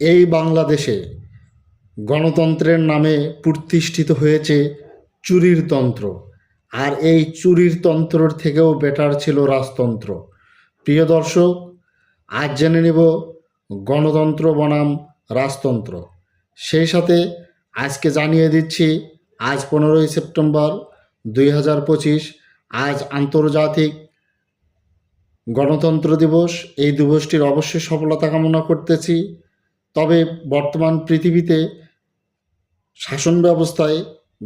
এই বাংলাদেশে গণতন্ত্রের নামে প্রতিষ্ঠিত হয়েছে চুরির তন্ত্র। আর এই চুরির তন্ত্রর থেকেও বেটার ছিল রাজতন্ত্র। প্রিয় দর্শক, আজ জেনে নেব গণতন্ত্র বনাম রাজতন্ত্র। সেই সাথে আজকে জানিয়ে দিচ্ছি, আজ পনেরোই সেপ্টেম্বর দুই হাজার পঁচিশ, আজ আন্তর্জাতিক গণতন্ত্র দিবস। এই দিবসটির অবশ্যই সফলতা কামনা করতেছি। তবে বর্তমান পৃথিবীতে শাসন ব্যবস্থায়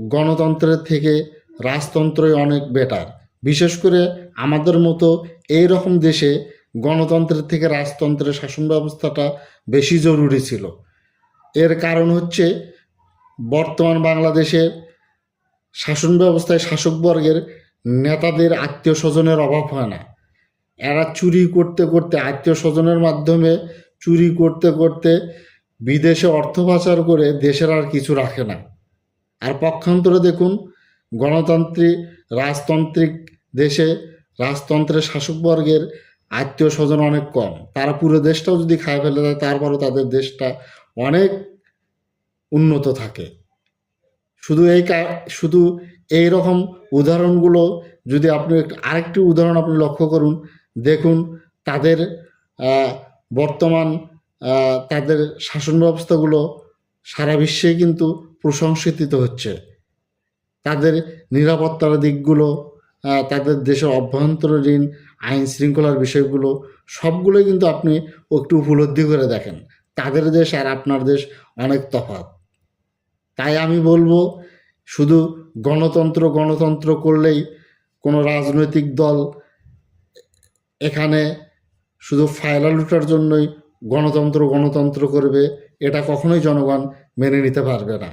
গণতন্ত্রের থেকে রাজতন্ত্রই অনেক বেটার বিশেষ করে আমাদের মতো এই রকম দেশে গণতন্ত্রের থেকে রাজতন্ত্রের শাসন ব্যবস্থাটা বেশি জরুরি ছিল। এর কারণ হচ্ছে বর্তমান বাংলাদেশের শাসন ব্যবস্থায় শাসকবর্গের নেতাদের আত্মীয় স্বজনের অভাব হয় না। এরা চুরি করতে করতে আত্মীয় স্বজনের মাধ্যমে চুরি করতে করতে বিদেশে অর্থ পাচার করে দেশের আর কিছু রাখে না। আর পক্ষান্তরে দেখুন গণতান্ত্রিক রাজতান্ত্রিক দেশে রাজতন্ত্রের শাসকবর্গের আত্মীয় স্বজন অনেক কম। তারা পুরো দেশটাও যদি খায় ফেলে দেয়, তারপরও তাদের দেশটা অনেক উন্নত থাকে। শুধু এই শুধু এই রকম উদাহরণগুলো যদি আপনি আরেকটি উদাহরণ আপনি লক্ষ্য করুন, দেখুন তাদের বর্তমান তাদের শাসন ব্যবস্থাগুলো সারা বিশ্বে কিন্তু প্রশংসিত হচ্ছে। তাদের নিরাপত্তার দিকগুলো তাদের দেশের অভ্যন্তরীণ আইন শৃঙ্খলার বিষয়গুলো সবগুলোই কিন্তু আপনি একটু উপলব্ধি করে দেখেন। তাদের দেশ আর আপনার দেশ অনেক তফাৎ। তাই আমি বলব, শুধু গণতন্ত্র গণতন্ত্র করলেই কোনো রাজনৈতিক দল এখানে শুধু ফায়লা লুটার জন্যই গণতন্ত্র গণতন্ত্র করবে, এটা কখনোই জনগণ মেনে নিতে পারবে না।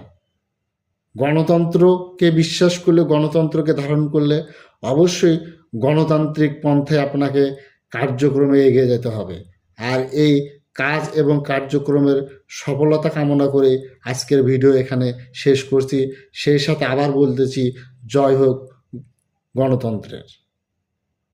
গণতন্ত্রকে বিশ্বাস করলে, গণতন্ত্রকে ধারণ করলে অবশ্যই গণতান্ত্রিক পন্থায় আপনাকে কার্যক্রমে এগিয়ে যেতে হবে। আর এই কাজ এবং কার্যক্রমের সফলতা কামনা করে আজকের ভিডিও এখানে শেষ করছি। সেই সাথে আবার বলতেছি, জয় হোক গণতন্ত্রের।